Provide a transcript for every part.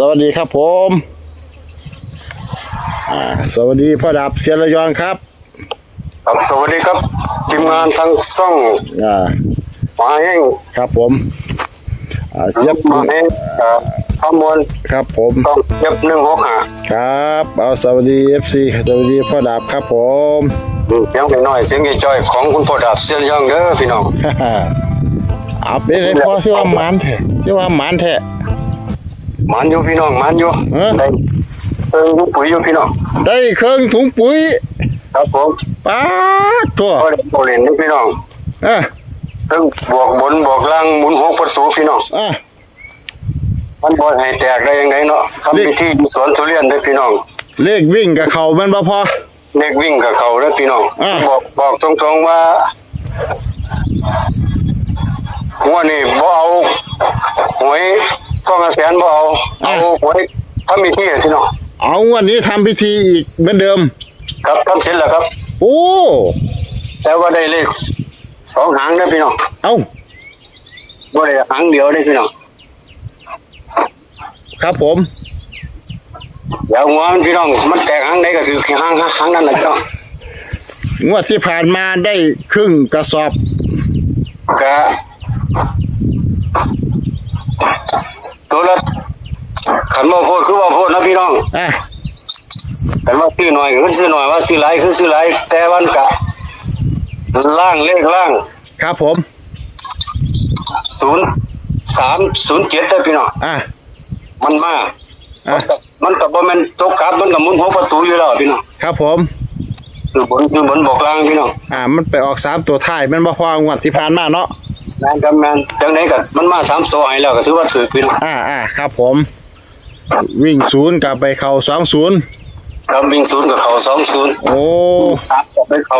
สวัสดีครับผมอ่าสวัสดีพ่อดับเสียระยองครับครับสวัสดีครับทีมงานทั้งซ่องอ่าหมาแห้งครับผมอ่าเสียบหมาแห้งเอ่อข้อมูลครับผม ต้องเย็บหนึ่งหกห้าครับ เอาสวัสดีเอฟซีสวัสดีพ่อดับครับผม เสียงไปหน่อยเสียงจ่อยๆของคุณพ่อดาบเสียงยังเด้อพี่น้องเอาเป็นไงพ่อชื่อว่าหมันแท้ชื่อว่าหมันแท้ห มันอยู่พี่น้องหมันอยู่เออได้เออปุ๋ยอยู่พี่น้องได้เครื่องถุงปุ๋ยครับผมป้าดทั่วก็ได้โบเล่นนี่พี่น้องอะทั้งบวกบนบวกล่างหมุนหัวประตูพี่น้องอะ มันบ่ให้แตกได้ยังไงเนาะทำพิธีที่สวนทุเรียนเด้อพี่น้องเลขวิ่งกับเขาแมันบ่พอ เด็กวิ่งกับเขาเด้อพี่น้องอ่า บอกบอกตรงๆว่าหัวนี่บ่เอาหวย กองกระแสนบ่เอาเอาหวยทำพิธีอะพี่น้องเอาวันนี้ทำพิธีอีกเหมือนเดิม ครับทำเสร็จแล้วครับ โอ้แต่ว่าได้เลขสองหางนะพี่น้องเอ้าบ่ได้หางเดียวได้พี่น้องครับผมเดี๋ยวหัวมันพี่น้อง มันแตกหางไหนก็ถือแค่หางหางนั้นแหละพี่น้องงวดที่ผ่านมาได้ครึ่งกระสอบก็ตัวละ ขันบ่โพดคือบ่โพดนะพี่น้องอะแต่ว่าซื้อหน่อยคือซื้อหน่อยว่าซื้อหลายคือซื้อหลายแต่วันกะล่างเลขล่างครับผมศูนย์สามศูนย์เจ็ดได้พี่น้องอะมันมาอะมันกับบ่แม่นตกกลับมันกับหมุนหัวประตูอยู่แล้วพี่น้องครับผมคือบนคือบนบอกล่างพี่น้องอ่า มันไปออกสามตัวท้ายแมันบ่พองวดที่ผ่านมาเนาะแม่นกับแม่นจังไหนก็มันมาสามตัวให้แล้วก็ถือว่าถือพี่น้องอ่าอ่าครับผม วิ่งศูนย์กลับไปเข้าสองศูนย์กำวิ่งศูนย์กับเขาสองศูนย์โอ้สามกับไปเขา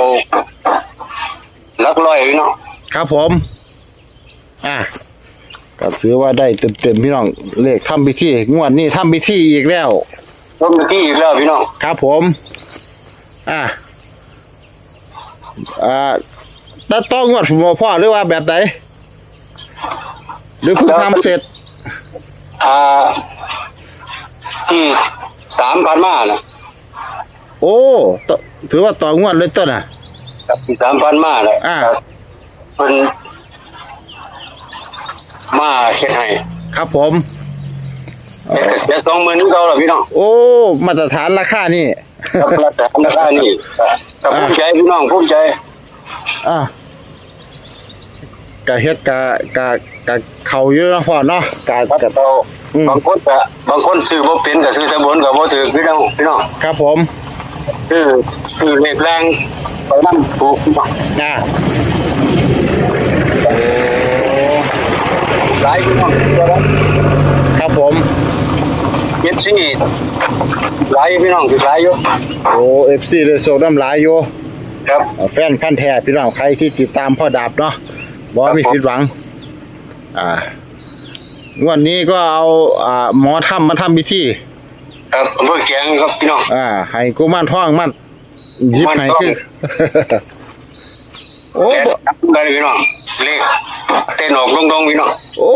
ลักร้อยพี่น้องครับผม อะก็ถือว่าได้เต็มเต็มๆพี่น้องเลขทำพิธีงวดนี้ทำพิธีอีกแล้วต้นไปที่อีกแล้วพี่น้องครับผม อะอ่าแต่ต้องงวดผมบ่พ่อหรือว่าแบบไหนหรือเพิ่งทำเสร็จ อ่า ที่สามพันมานะโอ้ตถือว่าต่องวดเลยต้นอะกับที่สามพันมาเลยอ่าเป็นมาเฮ็ดให้ครับผมแต่ก็เสียสองหมื่นเขาแล้วพี่น้องโอ้ มาตรฐานราคานี่กับราคาราคานี่กับภูมิใจพี่น้องภูมิใจ อะ กะเฮ็ดกะกะกะเขาอยู่เนาะพ่อเนาะกะครับกะ เราอืม บางคนก็บางคนซื้อบ่เป็นก็ซื้อแต่บนก็บ่ถือพี่น้องพี่น้องครับผมซื้อซื้อเลขแรงไปนำถูกพี่น้องอะหลายพี่น้องครับผมเจ็ดสี่หลายพี่น้องสิหลายอยู่โอ้ FC เลยโซน้ำหลายอยู่ครับ แฟนพันธุ์แท้พี่น้องใครที่ติดตามพ่อดาบเนาะ บ่มีผิดหวัง อ่างวันนี้ก็เอาอ่าหมอถ้ำมาทำพิธีครับอำเภอแกลงครับพี่น้อง อ่าให้กุมารทองมันหยิบกุมารให้ทองคือโอ้แกบ่ครับได้พี่น้องเลขเต้นออกลงๆพี่น้องโอ้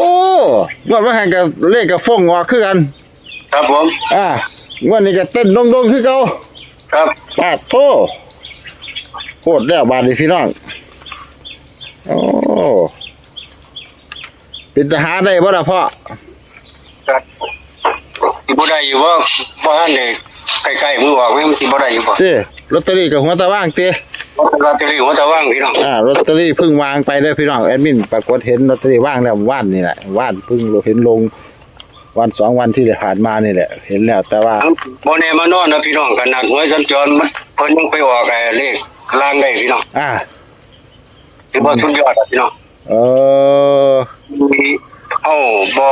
งวดว่าแห่งกับเลขกับฟงออกคือกัน ครับผม อ่างวดนี้ก็เต้นดงๆคือเก่าครับปาดโทโคตรแล้วบาดนี้พี่น้อง โอ้เป็นทหารได้บ่ล่ะพ่อครับที่บ่ได้อยู่ว่าบ่ทันได้ใกล้ๆมือออกไว้มันสิบ่ได้อยู่บ่เต้ลอตเตอรี่กับหัวตะว่างเต้ลอตเตอรี่หัวตะว่างพี่น้องอ่าลอตเตอรี่เพิ่งวางไปเลยพี่น้องแอดมินปรากฏเห็นลอตเตอรี่ว่างแล้วว่านนี่แหละว่านเพิ่งเห็นลงวันสองวันที่ผ่านมานี่แหละ เห็นแล้วแต่ว่าบ่แน่มานอนนะพี่น้องขนาดหวยสัญจรมันเพิ่นยังไปออกไอ้เลขล่างได้พี่น้องอ่า ถือว่าสุดยอดอะพี่น้องเออมีเฮาบ่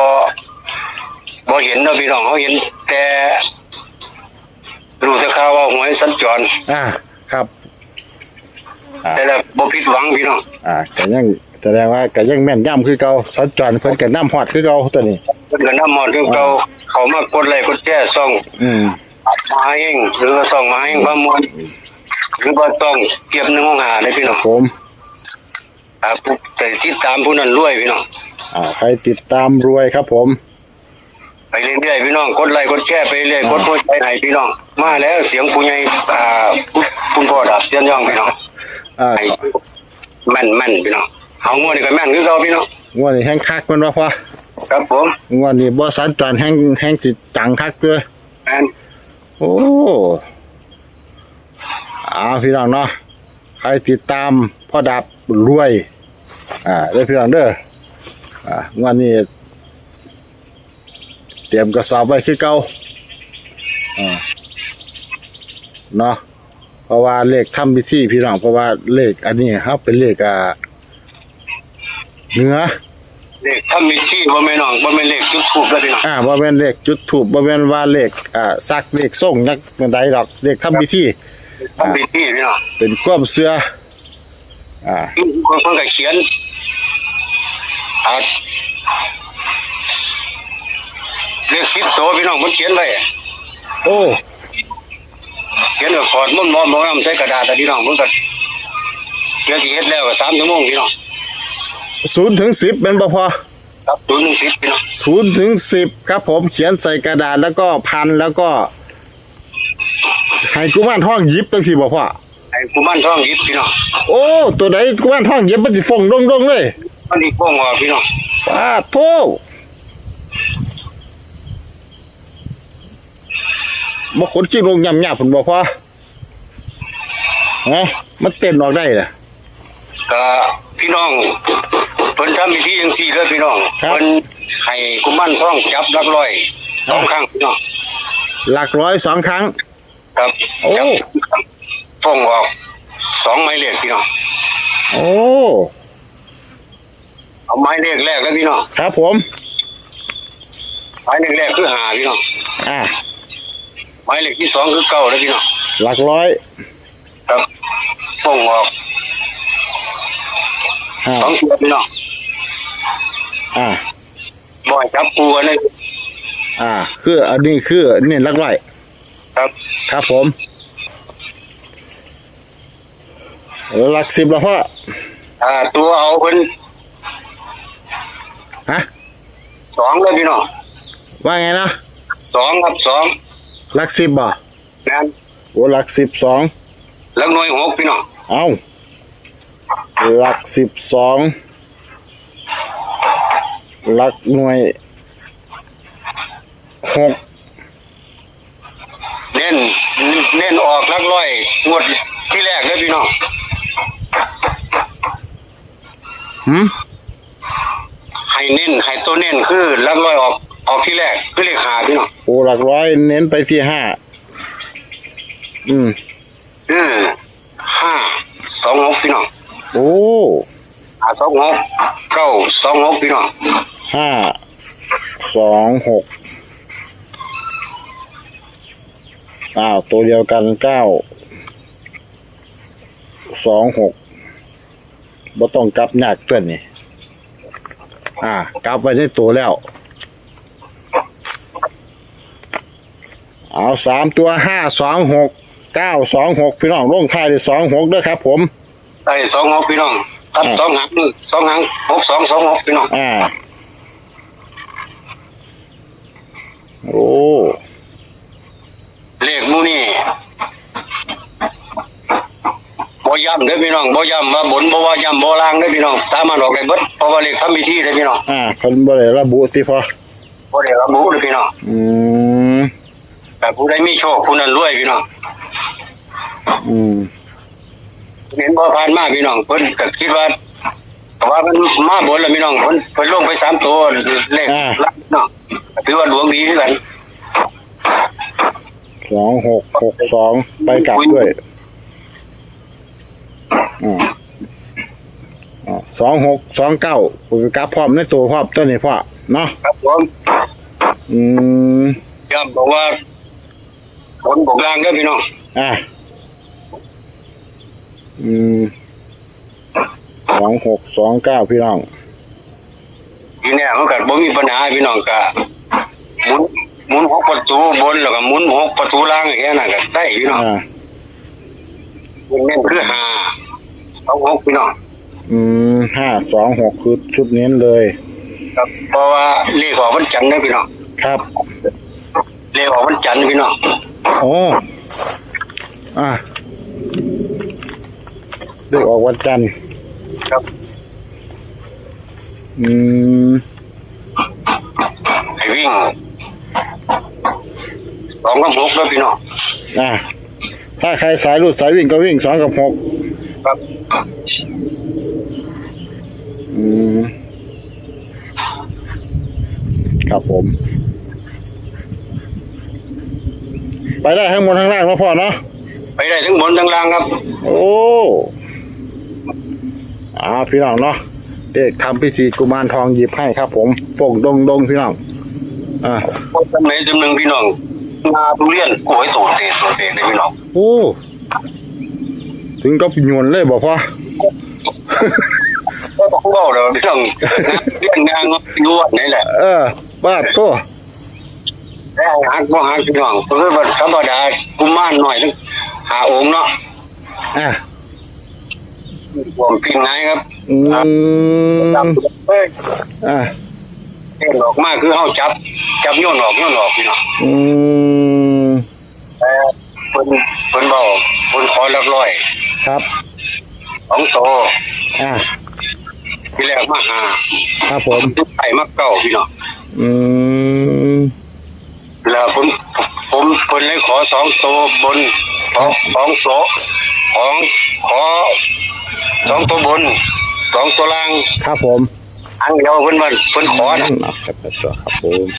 บ่เห็นเนาะพี่น้องเฮาเห็น แต่รู้แต่ข่าวว่าหวยสัญจรอ่าครับ แต่ละบ่ผิดหวังพี่น้องอ่าก็ยังแสดงว่าก็ยังแม่นย่ำคือเก่าสัญจรเพิ่นก็น้ำฮอดคือเก่าตัวนี้เพิ่นก็นำมอดคือเก่าเขามากดไลค์กดแชร์ซ่องอืมมาเองหรือว่าซ่องมาเองความมวลหรือว่าต้องเก็บหนึงของหาได้พี่น้องผม ครับแต่ติดตามผู้นั้นรวยพี่น้องอ่าใครติดตามรวยครับผม ไปเรื่อยๆพี่น้องกดไลค์กดแชร์ไปเรื่อยกดหัวใจให้พี่น้องมาแล้วเสียงผู้ใหญ่อ่าคุณคุณพ่อดับเตียนย่องพี่น้องอ่าให้แม่นแม่นพี่น้องเอางวดนี่ก็แม่นคือเก่าพี่น้องงวดนี้แห้งคักแมันว่าพ่อครับผมงวดนี้บ่สัญจรแห้งแห้งจิตจังคักเด้อแม่นโอ้เอาพี่น้องเนาะใค รติดตามพ่อดับรวย อ่าเด้อพี่น้องเด้ออ่างวดนี้ เตรียมกระสอบไว้คือเก่าอ่าเนาะเพราะว่าเลขทำพิธีพี่น้องเพราะว่าเลขอันนี้ครับเป็นเลขอ่าเหนือเลขถ้ามีที่บ่แม่นน้องบ่แม่นเลขจุดทูบแล้วพี่น้องอ่าบ่แม่นเลขจุดถูกบ่แม่นว่าเลขอ่าซักเลขส่งนักใดดอกเลขทำพิธี ถ้ามีที่พี่น้องเป็นความเชื่ออ่าคนคนก็เขียนอ่าเลขสิบตัวพี่น้องมันเขียนไว้โอ้เขียนกับขอดมุ่นมอมมองใส่กระดาษแต่พี่น้องมันก็เดี๋ยวสิเฮ็ดแล้วก็สามชั่วโมงพี่น้องศูนย์ถึงสิบเป็นบ่พอครับศูนย์หนึ่งสิบพี่น้องศูนย์ถึงสิบครับผมเขียนใส่กระดาษแล้วก็พันแล้วก็ ให้กุมารทองหยิบจังสิบ่พ่อไอ้กุมารทองหยิบพี่น้องโอ้ตัวไหนกุมารทองหยิบมันสิฟงดงๆเลยมันดีโป้งออกพี่น้องป้าโทบ่ขนขี้ลงยำๆพุ่นบ่พ่อฮะมันเต้นออกได้ล่ะก็พี่น้องเพิ่นทำพิธีจังซี่เด้อพี่น้องครับเพิ่นให้กุมารทองจับหลักร้อยสองครั้งพี่น้องหลักร้อยสองครั้ง ครับโอ้จับโป้งออกสองไม้เลขพี่น้องโอ้เอาไม้เลขแรกแล้วพี่น้องครับผมไม้เลขแรกคือหาพี่น้องอ่าไม้เลขที่สองคือเก้าแล้วพี่น้องหลักร้อย ครับโป้งออกอ่าสองเทียพี่น้องอ่าบ่ให้จับปูกันเลยอ่า คืออันนี้คือเน้นหลักร้อย ครับครับผม หลักสิบแล้วพ่ออ่า ตัวเอาเพิ่นฮะสองเลยพี่น้องว่าไงนะสองครับสองหลักสิบบ่นั่นโอ้หลักสิบสองแล้วหน่วยหกพี่น้องเอาหลักสิบสองหลักหน่วยหก เน้นเน้นออกห ลักร้อยงวดที่แรกเลยพี่น้องหืมให้เน้นให้ตัวเน้นคือหลักร้อยออกออกที่แรกคือเลขหาพี่น้องโอ้หลักร้อยเน้นไปที่ห้าอืมคือห้าสองหกพี่น้องโอ้ห้าสองหกเก้าสองหกพี่น้องห้าสองหก อ้าวตัวเดียวกันเก้าสองหกบ่ต้องกลับยากเกินนี่อ่ากลับไว้ในตัวแล้ว เอาสามตัวห้าสองหกเก้าสองหกพี่น้องลงท้ายด้วยสองหกด้วยครับ ผมได้สองหกพี่น้องตัดอ่าสองหางสองหางหกสองสองหกพี่น้องอ่าโอ้ เลขหมูนี่บ่ย้ำเด้อพี่น้องบ่ย้ำว่าบนบ่ว่าย้ำบ่ล่างเด้อพี่น้องสามารถออกได้เบิดเพราะว่าเลขทำพิธีเด้อพี่น้องอ่าเพิ่นบ่ได้ระบุสิพอบ่ได้ระบุเด้อพี่น้องอืมแต่ผู้ใดมีโชคผู้นั้นรวยพี่น้องอืมเห็นบ่ผ่านมาพี่น้องเพิ่นก็คิดว่าว่ามันมาบนแล้วพี่น้องเพิ่นเพิ่นลงไปสามตัวเลขลักเนาะถือว่าดวงดีคือกัน สองหกหกสองไปกลับด้วยอ่าอ่าสองหกสองเก้าผมกลับพร้อมในตัวพร้อมตัวนี้พ่อเนาะครับผมอืมย้ำบอกว่าบนบกล่างเด้อพี่น้องอ่าอืมสองหกสองเก้าพี่น้องทีเนี้ยมันก็บ่มีปัญหาพี่น้องก็หมุน หมุนหกประตูบนแล้วก็หมุนหกประตูล่างแค่นั้นก็ได้พี่น้องอ่าเน้นคือห้าสองหกพี่น้องอืมห้าสองหกคือชุดเน้นเลย ครับเพราะว่าเลขออกวันจันทร์เด้อพี่น้องครับเลขออกวันจันทร์พี่น้องโอ้อะเลขออกวันจันทร์ครับ อืม ให้วิ่ง สองกับหกแล้วพี่น้องอะถ้าใครสายรูดสายวิ่งก็วิ่งสองกับหกครับอืมครับผม ไปได้ทั้งบนทั้งล่างแล้วพ่อเนาะไปได้ทั้งบนทั้งล่างครับ โอ้อาพี่น้องเนาะเด็กทำพิธีกุมารทองหยิบให้ครับผมโป่งดงดงพี่น้อง อ่าคนจำไหนจำหนึ่งพี่น้องนาทุเรียนโอ้ยสูตรเตะสูตรเตะเลยพี่น้องโอ้ถึงกับหยวนเลยบอกพ่อก็ต้องเบาเลยพี่น้องนะเรียนงานก็รู้ว่าไหนแหละเออบ้าตัวแต่หักบ่หักพี่น้องเพราะว่าธรรมดากุมารหน่อยนึงหาองค์เนาะอะผมปิ้งไงครับอืมจับเอ้ยอะ เต้นออกมาคือเฮาจับ จับโยนออกโยนออกพี่น้องอืมแต่เพิ่นเพิ่นบอกเพิ่นขอหลักร้อยครับสองโตอะที่แรกมาหาครับผมทุกไข่มาเก้าพี่น้องอืมแล้วผมผมเพิ่นเลยขอสองโตบนสองสองโตของขอสองตัวบนสองตัวล่างครับผม อังเดียวเพิ่นว่าเพิ่นขอนะครับครับครับผม